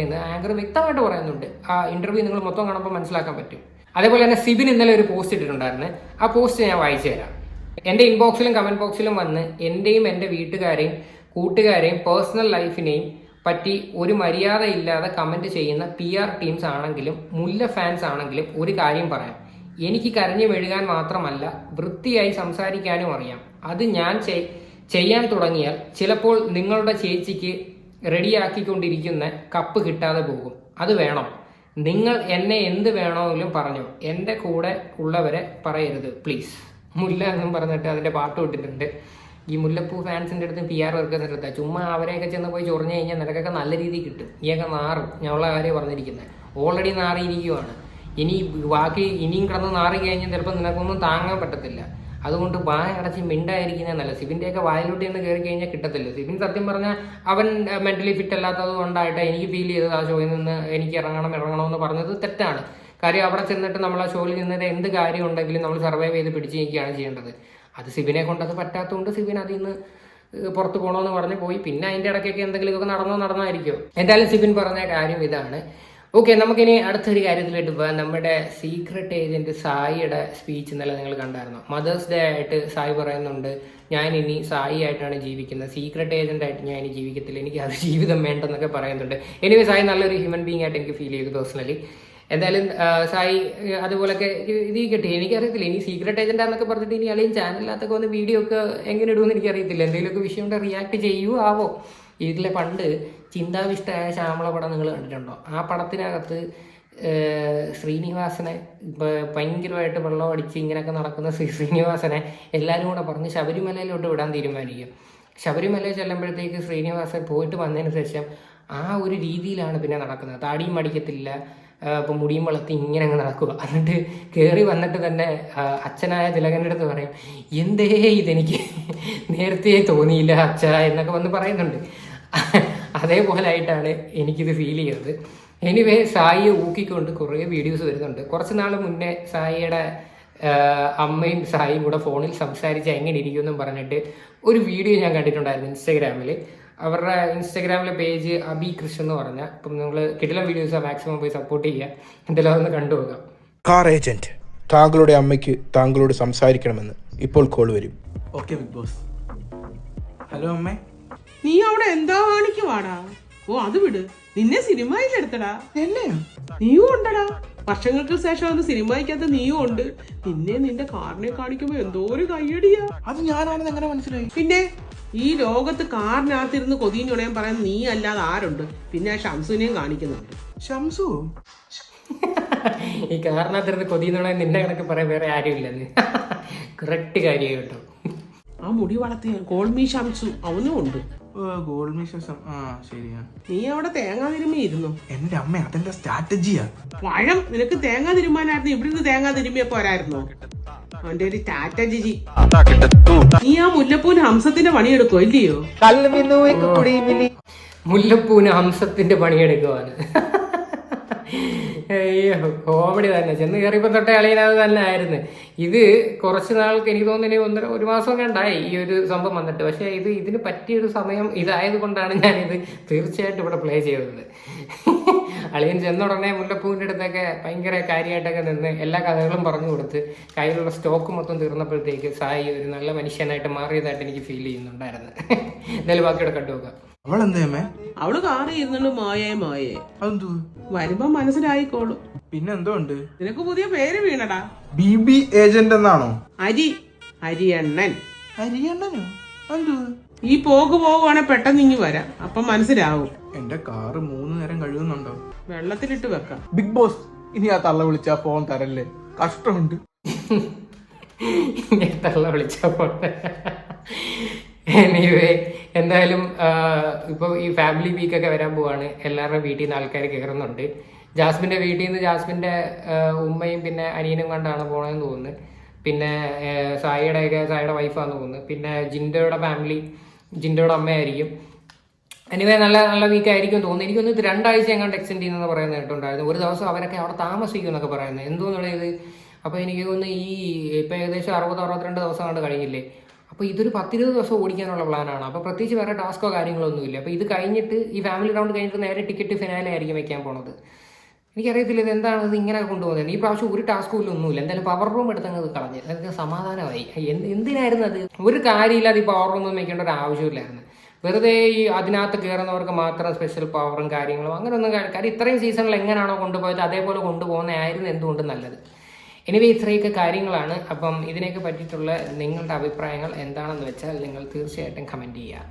എന്ന് ആങ്കർ വ്യക്തമായിട്ട് പറയുന്നുണ്ട്. ആ ഇന്റർവ്യൂ നിങ്ങൾ മൊത്തം കാണുമ്പോൾ മനസ്സിലാക്കാൻ പറ്റും. അതേപോലെ തന്നെ സിബിൻ ഇന്നലെ ഒരു പോസ്റ്റ് ഇട്ടിട്ടുണ്ടായിരുന്നു. ആ പോസ്റ്റ് ഞാൻ വായിച്ചു തരാം. എന്റെ ഇൻബോക്സിലും കമന്റ് ബോക്സിലും വന്ന് എന്റെയും എന്റെ വീട്ടുകാരെയും കൂട്ടുകാരെയും പേഴ്സണൽ ലൈഫിനെയും പറ്റി ഒരു മര്യാദ ഇല്ലാതെ കമന്റ് ചെയ്യുന്ന പി ആർ ടീംസ് ആണെങ്കിലും മുല്ല ഫാൻസ് ആണെങ്കിലും ഒരു കാര്യം പറയാം. എനിക്ക് കരഞ്ഞു മെഴുകാൻ മാത്രമല്ല വൃത്തിയായി സംസാരിക്കാനും അറിയാം. അത് ഞാൻ ചെയ്യാൻ തുടങ്ങിയാൽ ചിലപ്പോൾ നിങ്ങളുടെ ചേച്ചിക്ക് റെഡിയാക്കിക്കൊണ്ടിരിക്കുന്ന കപ്പ് കിട്ടാതെ പോകും. അത് വേണം. നിങ്ങൾ എന്നെ എന്ത് വേണമെങ്കിലും പറഞ്ഞു. എന്റെ കൂടെ ഉള്ളവരെ പറയരുത് പ്ലീസ് മുല്ല എന്നും പറഞ്ഞിട്ട് അതിന്റെ പാട്ട് വിട്ടിട്ടുണ്ട്. ഈ മുല്ലപ്പൂ ഫാൻസിന്റെ അടുത്ത് പി ആർ വർക്കേഴ്സിന്റെ അടുത്ത് ചുമ്മാ അവരെയൊക്കെ ചെന്ന് പോയി ചൊറിഞ്ഞു കഴിഞ്ഞാൽ നിനക്കൊക്കെ നല്ല രീതിയിൽ കിട്ടും. ഇയൊക്കെ നാറും. ഞാനുള്ള കാര്യം പറഞ്ഞിരിക്കുന്നത്. ഓൾറെഡി നാറിയിരിക്കുവാണ്. ഇനി ബാക്കി ഇനിയും കിടന്ന് നാറി കഴിഞ്ഞാൽ ചിലപ്പോൾ നിനക്കൊന്നും താങ്ങാൻ പറ്റത്തില്ല. അതുകൊണ്ട് വായ അടച്ച് മിണ്ടായിരിക്കുന്നത് നല്ല സിബിന്റെയൊക്കെ വായിലോട്ട് നിന്ന് കയറി കഴിഞ്ഞാൽ കിട്ടത്തില്ല. സിബിൻ സത്യം പറഞ്ഞാൽ അവൻ മെന്റലി ഫിറ്റ് അല്ലാത്തത് കൊണ്ടായിട്ട് എനിക്ക് ഫീൽ ചെയ്തത് ആ ഷോയിൽ നിന്ന് എനിക്ക് ഇറങ്ങണം ഇറങ്ങണമെന്ന് പറഞ്ഞത് തെറ്റാണ്. കാര്യം അവിടെ ചെന്നിട്ട് നമ്മൾ ആ ഷോയിൽ നിന്നിട്ട് എന്ത് കാര്യം ഉണ്ടെങ്കിലും നമ്മൾ സർവൈവ് ചെയ്ത് പിടിച്ച് നീക്കുകയാണ് ചെയ്യേണ്ടത്. അത് സിബിനെ കൊണ്ടത് പറ്റാത്തതുകൊണ്ട് സിബിൻ അതിൽ നിന്ന് പുറത്ത് പോകണമെന്ന് പറഞ്ഞ് പോയി. പിന്നെ അതിന്റെ ഇടയ്ക്കൊക്കെ എന്തെങ്കിലുമൊക്കെ നടന്നോ നടന്നായിരിക്കും. എന്തായാലും സിബിൻ പറഞ്ഞ കാര്യം ഇതാണ്. ഓക്കെ നമുക്കിനി അടുത്തൊരു കാര്യത്തിലോട്ട് പോകാം നമ്മുടെ സീക്രട്ട് ഏജന്റ് സായിയുടെ സ്പീച്ച് ഇന്നലെ നിങ്ങൾ കണ്ടായിരുന്നു? മദേഴ്സ് ഡേ ആയിട്ട് സായി പറയുന്നുണ്ട് ഞാൻ ഇനി സായി ആയിട്ടാണ് ജീവിക്കുന്നത്. സീക്രട്ട് ഏജന്റ് ആയിട്ട് ഞാൻ ഇനി ജീവിക്കത്തില്ല. എനിക്ക് അത് ജീവിതം വേണ്ടെന്നൊക്കെ പറയുന്നുണ്ട്. എനിവേ സായി നല്ലൊരു ഹ്യൂമൻ ബീങ് ആയിട്ട് എനിക്ക് ഫീൽ ചെയ്തു പേഴ്സണലി എന്തായാലും സായി അതുപോലൊക്കെ ഇത് കിട്ടി. എനിക്കറിയത്തില്ല ഇനി സീക്രട്ട് ഏജന്റ് ആണെന്നൊക്കെ പറഞ്ഞിട്ട് ഇനി അല്ലെങ്കിൽ ചാനലിനകത്തൊക്കെ വന്ന് വീഡിയോ ഒക്കെ എങ്ങനെ ഇടുമെന്ന് എനിക്കറിയത്തില്ല. എന്തെങ്കിലുമൊക്കെ വിഷയം കൊണ്ട് റിയാക്ട് ചെയ്യുവോ ആവോ? ഇതിലെ പണ്ട് ചിന്താവിഷ്ടയായ ശ്യാമള പടം നിങ്ങൾ കണ്ടിട്ടുണ്ടോ? ആ പടത്തിനകത്ത് ശ്രീനിവാസനെ ഭയങ്കരമായിട്ട് വെള്ളം അടിച്ച് ഇങ്ങനെയൊക്കെ നടക്കുന്ന ശ്രീ ശ്രീനിവാസനെ എല്ലാവരും കൂടെ പറഞ്ഞ് ശബരിമലയിലോട്ട് വിടാൻ തീരുമാനിക്കും. ശബരിമലയിൽ ചെല്ലുമ്പോഴത്തേക്ക് ശ്രീനിവാസൻ പോയിട്ട് വന്നതിന് ശേഷം ആ ഒരു രീതിയിലാണ് പിന്നെ നടക്കുന്നത്. താടിയും മടിക്കത്തില്ല ഇപ്പം മുടിയും വളർത്തി ഇങ്ങനെ അങ്ങ് നടക്കുക. എന്നിട്ട് കയറി വന്നിട്ട് തന്നെ അച്ഛനായ തിലകന്റെ അടുത്ത് പറയും എന്തേ ഇതെനിക്ക്? നേരത്തെ തോന്നിയില്ല അച്ഛ എന്നൊക്കെ വന്ന് പറയുന്നുണ്ട്. അതേപോലെ ആയിട്ടാണ് എനിക്കിത് ഫീൽ ചെയ്തത്. എനിവേ സായിയെ ഊക്കിക്കൊണ്ട് കുറേ വീഡിയോസ് വരുന്നുണ്ട്. കുറച്ച് നാൾ മുന്നേ സായിയുടെ അമ്മയും സായിയും കൂടെ ഫോണിൽ സംസാരിച്ച് എങ്ങനെ ഇരിക്കുമെന്നും പറഞ്ഞിട്ട് ഒരു വീഡിയോ ഞാൻ കണ്ടിട്ടുണ്ടായിരുന്നു ഇൻസ്റ്റാഗ്രാമിൽ അവരുടെ ഇൻസ്റ്റാഗ്രാമിലെ പേജ് അബി കൃഷ്ണ എന്ന് പറഞ്ഞ അപ്പം നിങ്ങൾ കിട്ടില്ല വീഡിയോസ് മാക്സിമം പോയി സപ്പോർട്ട് ചെയ്യുക. എന്തെല്ലാം ഒന്ന് കണ്ടു കണ്ടുപോകാം കാർ ഏജന്റ് താങ്കളുടെ അമ്മയ്ക്ക് താങ്കളോട് സംസാരിക്കണമെന്ന് ഇപ്പോൾ കോൾ വരും. ഓക്കെ ബിഗ് ബോസ് ഹലോ അമ്മേ. നീ അവിടെ എന്താ കാണിക്കുവാടാ? ഓ അത് വിട്. നിന്നെ സിനിമയിലെടുത്തടാ. എന്നെയോ? നീയും ഉണ്ടടാ. വർഷങ്ങൾക്ക് ശേഷം അന്ന് സിനിമയ്ക്കകത്ത് നീയും ഉണ്ട്. നിന്നെ നിന്റെ കാറിനെ കാണിക്കുമ്പോ എന്തോ ഒരു കയ്യടിയാ. അത് ഞാനാണെന്ന് എങ്ങനെ മനസ്സിലായി? പിന്നെ ഈ ലോകത്ത് കാറിനകത്തിരുന്ന് കൊതിയും ചുണയും പറയാൻ നീ അല്ലാതെ ആരുണ്ട്? പിന്നെ ആ ഷംസുവിനെയും കാണിക്കുന്നുണ്ട്. ഷംസു? ഈ കാറിനകത്തിരുന്ന് കൊതിയെന്നുള്ള നിന്നെ കണക്ക് പറയാൻ വേറെ ആരും ഇല്ലെന്ന് കറക്റ്റ് കാര്യം കേട്ടോ. ആ മുടി വളർത്തിയ കോൾമി ഷംസു അവനും ഉണ്ട്. ഓ ഗോൾഡ് മിഷസം ആ ശരിയാ. നീ അവിടെ തേങ്ങാ തിരുമ്മി ഇരുന്നു? എന്റെ അമ്മ അതെന്റെ സ്ട്രാറ്റജിയാ? പഴം? നിനക്ക് തേങ്ങ തിരുമാനായിരുന്നു ഇവിടുന്ന് തേങ്ങ തിരുമ്മിയ പോരായിരുന്നോ. അവന്റെ ഒരു ടാറ്റ നീ ആ മുല്ലപ്പൂന് ഹംസത്തിന്റെ പണിയെടുക്കോ ഇല്ലയോ? മുല്ലപ്പൂന് ഹംസത്തിന്റെ പണിയെടുക്കുവാണ്. അയ്യോ കോമഡി തന്നെ. ചെന്ന് കയറിയപ്പോൾ തൊട്ടേ അളിയനത് തന്നെ ആയിരുന്നു. ഇത് കുറച്ച് നാൾക്ക് എനിക്ക് തോന്നുന്നു ഒന്നര ഒരു മാസം കണ്ടായി ഈ ഒരു സംഭവം വന്നിട്ട്. പക്ഷേ ഇത് ഇതിന് പറ്റിയൊരു സമയം ഇതായത് കൊണ്ടാണ് ഞാനിത് തീർച്ചയായിട്ടും ഇവിടെ പ്ലേ ചെയ്തത്. അളിയൻ ചെന്ന ഉടനെ മുല്ലപ്പൂവിന്റെ അടുത്തൊക്കെ ഭയങ്കര കാര്യമായിട്ടൊക്കെ നിന്ന് എല്ലാ കഥകളും പറഞ്ഞു കൊടുത്ത് കയ്യിലുള്ള സ്റ്റോക്ക് മൊത്തം തീർന്നപ്പോഴത്തേക്ക് സായി ഒരു നല്ല മനുഷ്യനായിട്ട് മാറിയതായിട്ട് എനിക്ക് ഫീൽ ചെയ്യുന്നുണ്ടായിരുന്നു. എന്തായാലും ബാക്കിയുടെ കണ്ടുപോകാം അവൾ എന്തേ അമ്മേ അവൾ കാറി മായേ മോയെ മോയെ. അതെന്തു? വരുമ്പോ മനസ്സിലായിക്കോളും. പിന്നെന്തോണ്ട് ഉണ്ട് നിനക്ക് പുതിയ പേര് വീണടാ. ബി ബി ഏജന്റ് എന്നാണോ? അരി ഹരിയണ്ണൻ ഹരിയണ്ണനോ എന്തു ഈ പോകു പോകുവാണെ പെട്ടെന്ന് ഇങ്ങി വരാം. അപ്പൊ മനസ്സിലാവും. എന്റെ കാറ് മൂന്ന് നേരം കഴുകുന്നുണ്ടോ? വെള്ളത്തിലിട്ട് വെക്കാം. ബിഗ് ബോസ് ഇനി ആ തള്ള വിളിച്ചാ ഫോൺ തരല്ലേ? കഷ്ടമുണ്ട്. തള്ള വിളിച്ചാ ഫോൺ എനിവേ എന്തായാലും ഇപ്പോൾ ഈ ഫാമിലി വീക്കൊക്കെ വരാൻ പോവാണ്. എല്ലാവരുടെ വീട്ടിൽ നിന്ന് ആൾക്കാർ കയറുന്നുണ്ട് ജാസ്മിന്റെ വീട്ടിൽ നിന്ന് ജാസ്മിന്റെ ഉമ്മയും പിന്നെ അനിയനും കണ്ടാണ് പോകണമെന്ന് തോന്നുന്നു. പിന്നെ സായിയുടെ സായിയുടെയൊക്കെ സായിയുടെ വൈഫാന്ന് തോന്നുന്നു. പിന്നെ ജിൻഡോയുടെ ഫാമിലി ജിൻഡോയുടെ അമ്മയായിരിക്കും. എനിവേ നല്ല നല്ല വീക്ക് ആയിരിക്കും തോന്നുന്നു. എനിക്കൊന്ന് രണ്ടാഴ്ച എങ്ങാണ്ട് എക്സ്റ്റെൻഡ് ചെയ്യുന്നത് പറയുന്നത് കേട്ടുണ്ടായിരുന്നു ഒരു ദിവസം അവരൊക്കെ അവിടെ താമസിക്കും എന്നൊക്കെ പറയുന്നത്. എന്തോന്നുള്ളത്? അപ്പോൾ എനിക്ക് തോന്നുന്നു ഈ ഇപ്പം ഏകദേശം അറുപത് അറുപത്തിരണ്ട് ദിവസം കണ്ട് കഴിഞ്ഞില്ലേ? അപ്പോൾ ഇതൊരു പത്തിരുപത് ദിവസം ഓടിക്കാനുള്ള പ്ലാനാണ് അപ്പോൾ പ്രത്യേകിച്ച് വേറെ ടാസ്കോ കാര്യങ്ങളോ ഒന്നുമില്ല അപ്പോൾ ഇത് കഴിഞ്ഞിട്ട് ഈ ഫാമിലി റൗണ്ട് കഴിഞ്ഞിട്ട് നേരെ ടിക്കറ്റ് ഫിനാലെ ആയിരിക്കും വെക്കാൻ പോണത്. എനിക്കറിയത്തില്ല ഇത് എന്താണ് ഇത് ഇങ്ങനെ കൊണ്ടുപോകുന്നത്. ഈ പ്രാവശ്യം ഒരു ടാസ്കും ഇല്ല. ഒന്നുമില്ല എന്തായാലും പവർ റൂം എടുത്തങ്ങ് കളഞ്ഞ്. എനിക്ക് സമാധാനമായി. എന്ത് എന്തിനായിരുന്നു അത്? ഒരു കാര്യമില്ലാതെ ഈ പവർ റൂം വെക്കേണ്ട ഒരു ആവശ്യമില്ലായിരുന്നു. വെറുതെ ഈ അതിനകത്ത് കയറുന്നവർക്ക് മാത്രം സ്പെഷ്യൽ പവറും കാര്യങ്ങളും അങ്ങനെയൊന്നും കാര്യം ഇത്രയും സീസണിൽ എങ്ങനെയാണോ കൊണ്ടുപോയത് അതേപോലെ കൊണ്ടുപോകുന്നതായിരുന്നു എന്തുകൊണ്ടും നല്ലത്. എനിവേ ഇത്രയൊക്കെ കാര്യങ്ങളാണ്. അപ്പം ഇതിനെയൊക്കെ പറ്റിയിട്ടുള്ള നിങ്ങളുടെ അഭിപ്രായങ്ങൾ എന്താണെന്ന് വെച്ചാൽ നിങ്ങൾ തീർച്ചയായിട്ടും കമന്റ് ചെയ്യുക.